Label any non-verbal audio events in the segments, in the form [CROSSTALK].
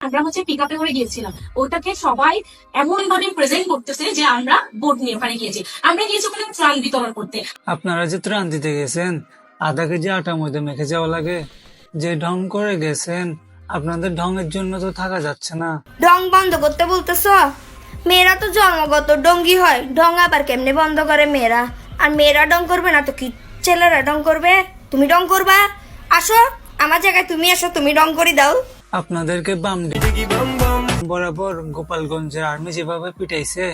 আমরা হচ্ছে পিক আপে করে গিয়েছিলাম। ওটাকে সবাই এমন ভাবে প্রেজেন্ট করতেছে যে আমরা বোট নিয়ে ওখানে গিয়েছি। আমরা গিয়েছি ওখানে ত্রাণ বিতরণ করতে। আপনারা যে ত্রাণ দিতে গেছেন আধা কেজি আটার মধ্যে মেখে যাওয়া লাগে। যে ঢং করে গেছেন আপনাদের ঢঙের জন্য তো থাকা যাচ্ছে না। ডং বন্ধ করতে বলতেছ? মেয়েরা তো জন্মগত ডঙ্গি হয়। ডং আবার কেমনে বন্ধ করে মেয়েরা? আর মেয়েরা ডং করবে না তো কি? ছেলেরা ডং করবে? তুমি ডং করবা? আসো আমার জায়গায় তুমি আসো তুমি ডং করে দাও। আপনাদেরকে বাম বরাবর গোপালগঞ্জের আর্মি যেভাবে পিটাইছে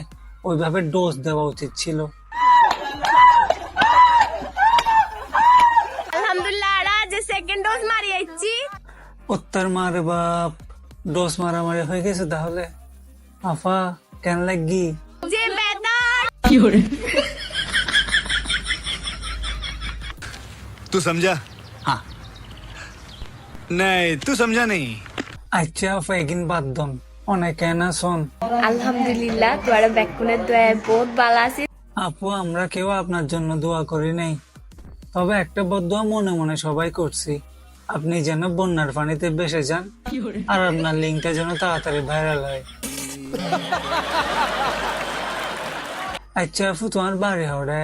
ওইভাবে ডোজ দেওয়া উচিত ছিল আলহামদুলিল্লাহ আজ সেকেন্ড ডোজ মারি আইছি উত্তর মারে বাপ ডোজ মারামারি হয়ে গেছে তাহলে আফা কেন লাগি যে বেদা तू समझा হ্যাঁ नहीं तू समझा नहीं আচ্ছা আফা এগিন বাদ দন। অনেকে না শোন। আলহামদুলিল্লাহ তোরা ব্যাকুনের দয়া বহুত ভালো আছি। আপু আমরা কেউ আপনার জন্য দোয়া করি নাই। তবে একটা বদুয়া মনে মনে সবাই করছি। আপনি যেন বন্যার পানিতে বেসে যান আর আপনার লিঙ্কটা যেন তাড়াতাড়ি ভাইরাল হয়। আচ্ছা আপু তোমার বাড়ি হরে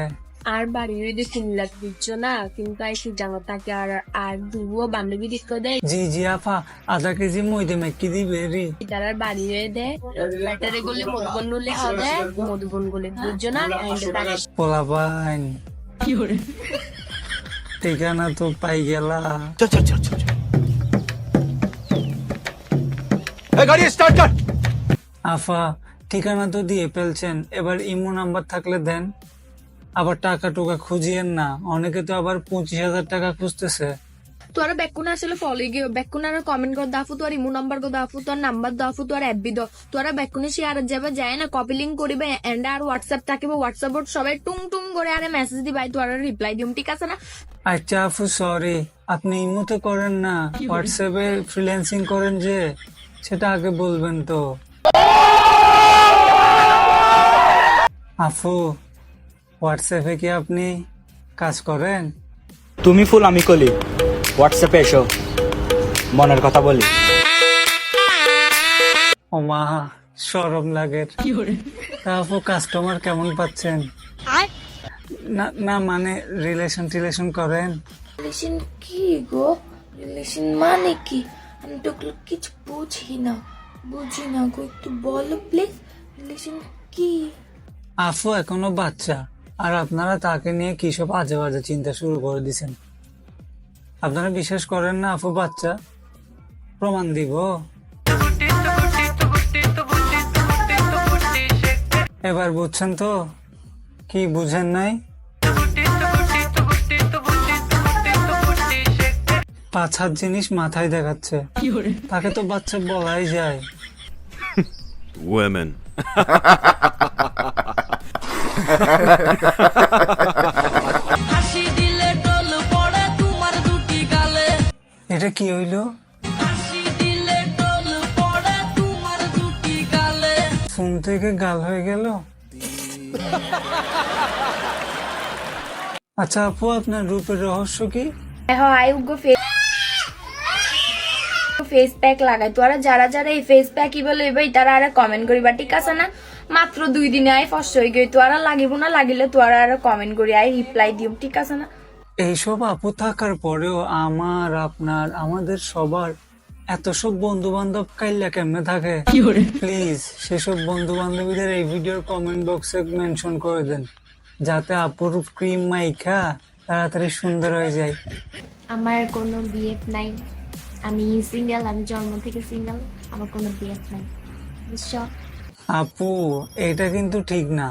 আর বাড়ির যদি কিনলাক দিচ্ছ না কিন্তু আইসি জানো তাকে আর আর দুবো বান্ধবী দিক দেয়। জি জি আফা আধা কেজি মই মইদে মেকি দিবে রে। তারা বাড়ি হয়ে দে লেটারে গলে মধুবন নুলে হবে মধুবন গলে বুঝছ না পোলা ভাই কি হরে ঠিকানা তো পাই গেলা। চল চল চল চল গাড়ি স্টার্ট কর। আফা ঠিকানা তো দিয়ে ফেলছেন এবার ইমো নাম্বার থাকলে দেন। আবার টাকা টুকা খুঁজিয়েন না। অনেকে তো আবার পঁচিশ হাজার টাকা খুঁজতেছে। তোরা বেকুন আসলে ফলো গিয়ে বেকুন আর কমেন্ট কর দাফু তোর ইমো নাম্বার কর দাফু তোর নাম্বার দাফু তোর অ্যাপবি দ তোরা বেকুনে শেয়ার যাবে যায় না কপি লিঙ্ক করিবে এন্ড আর হোয়াটসঅ্যাপ থাকিবে হোয়াটসঅ্যাপ সবাই টুং টুং করে আরে মেসেজ দিবাই তোরা রিপ্লাই দিম ঠিক আছে না? আচ্ছা আফু সরি আপনি ইমোতে করেন না। হোয়াটসঅ্যাপে ফ্রিল্যান্সিং করেন যে সেটা আগে বলবেন তো। আফু হোয়াটসঅ্যাপে কি আপনি কাজ করেন? তুমি ফুল আমি কলি। হোয়াটসঅ্যাপে এসো। মনের কথা বলি। ও মা সরম লাগে। তা আপু কাস্টমার কেমন পাচ্ছেন? না না মানে রিলেশন টিলেশন করেন? রিলেশন কি গো? রিলেশন মানে কি? আমি তো কিছু বুঝি না। বুঝি না গো একটু বলো প্লিজ রিলেশন কি? আফু এখনও বাচ্চা। আর আপনারা তাকে নিয়ে কি সব আজে বাজে চিন্তা শুরু করে দিছেন? আপনারা বিশ্বাস করেন না আফু বাচ্চা? প্রমাণ দিব। এবার বুঝছেন তো? কি বুঝেন নাই? পাঁচ হাত জিনিস মাথায় দেখাচ্ছে। তাকে তো বাচ্চা বলাই যায়। Women. [LAUGHS] এটা কি হইল? ফোন থেকে গাল হয়ে গেল? আচ্ছা আপু, আপনার রূপের রহস্য কি? ফেস প্যাক লাগাই। তোরা যারা যারা এই ফেস প্যাক বলে, এবার তারা আর কমেন্ট করিবা, ঠিক আছে না? মাত্র দুই দিনে আই ফসল হয়ে গই তোরা লাগিব না লাগিলে তোরা আর কমেন্ট করি আই রিপ্লাই দিও ঠিক আছে না? এইসব আপু থাকার পরেও আমার আপনার আমাদের সবার এত সব বন্ধু বান্ধব কাইল্লা কেমনে থাকে? প্লিজ সেসব বন্ধু বান্ধবীদের এই ভিডিওর কমেন্ট বক্সে মেনশন করে দেন যাতে আপুর ক্রিম মাইখা তাড়াতাড়ি সুন্দর হয়ে যায়। আমার কোনো বিএফ নাই। আমি সিঙ্গেল আমি জন্ম থেকে সিঙ্গেল আমার কোনো বিএফ নাই। বুঝছ? আপু এটা কিন্তু ঠিক না।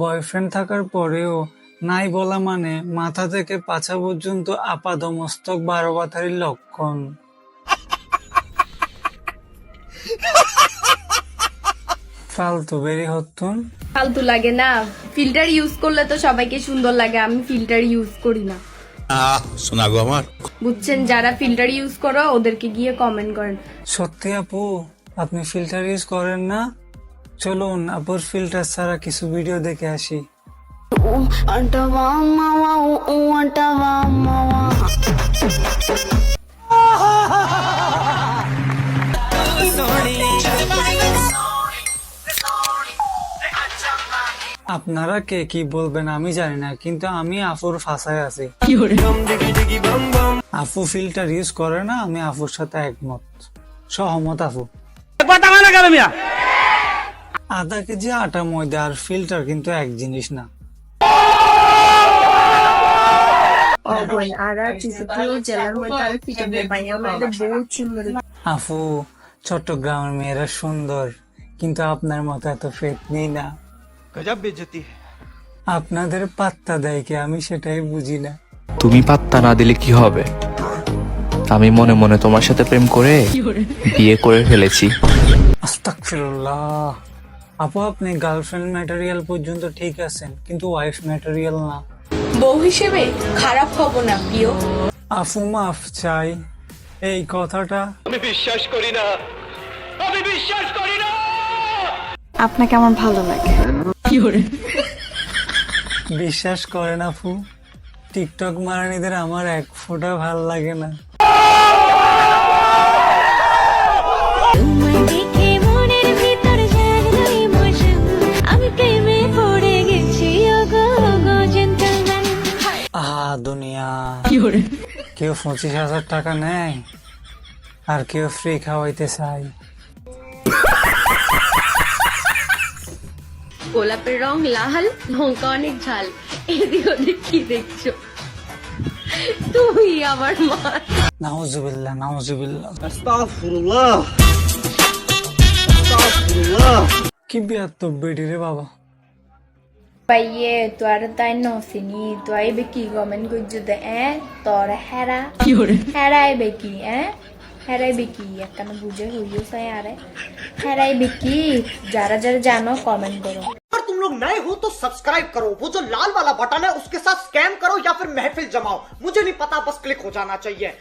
বয়ফ্রেন্ড থাকার পরেও নাই বলা মানে মাথা থেকে পাছা পর্যন্ত আপাদমস্তক বারোবাথারির লক্ষণ। ফালতু বেরি হতুন ফালতু লাগে না। ফিল্টার ইউজ করলে তো সবাইকে সুন্দর লাগে আমি ফিল্টার ইউজ করি না। শোনা আমার। বুঝছেন যারা ফিল্টার ইউজ করো ওদেরকে গিয়ে কমেন্ট করেন। সত্যি আপু আপনি ফিল্টার ইউজ করেন না? চলুন আপুর ফিল্টার ছাড়া কিছু ভিডিও দেখে আসি। আপনারা কে কি বলবেন আমি জানি না, কিন্তু আমি আফুর ফাঁসায় আছি। আফু ফিল্টার ইউজ করে না, আমি আফুর সাথে একমত। সহমত আফু কথা মানে গেল মিয়া? আধা কেজি আটা ময়দা আর ফিল্টার কিন্তু এক জিনিস না। আচ্ছা। আফু চট্টগ্রামের মেয়েরা সুন্দর কিন্তু আপনার মতো এত ফেট নেই না। আপনাদের পাত্তা দেয় কি? আমি সেটাই বুঝি না। তুমি পাত্তা না দিলে কি হবে? আমি মনে মনে তোমার সাথে প্রেম করে বিয়ে করে ফেলেছি। আস্তাক আপু আপনি গার্লফ্রেন্ড ম্যাটেরিয়াল পর্যন্ত ঠিক আছেন কিন্তু ওয়াইফ ম্যাটেরিয়াল না। বউ হিসেবে খারাপ হব না প্রিয়। আফু মাফ চাই। এই কথাটা আমি বিশ্বাস করি না। আমি বিশ্বাস করি না। আপনাকে আমার ভালো লাগে। বিশ্বাস করেন আফু টিকটক মারানিদের আমার এক ফোঁটা ভালো লাগে না। কেউ পঁচিশ হাজার টাকা নেয় আর কেউ ফ্রি খাওয়াইতে চাই গোলাপের রং লাল লঙ্কা অনেক ঝাল। এদিক ওদিক কি দেখছ? তুই আমার মা। নাউজুবিল্লাহ নাউজুবিল্লাহ। কি বিয়ার তো বেডি রে বাবা। পাইয়ে তোর তাই নসিনি তুই বে কি কমেন্ট করছো দে এ তোর হেরা হেরাই বে কি এ হেরাই বে কি একখানে বুঝে হইও সাই আরে হেরাই বে কি যারা যারা জানো কমেন্ট করো अगर तुम लोग नए हो तो सब्सक्राइब करो वो जो लाल वाला बटन है उसके साथ स्कैम करो या फिर महफिल जमाओ मुझे नहीं पता बस क्लिक हो जाना चाहिए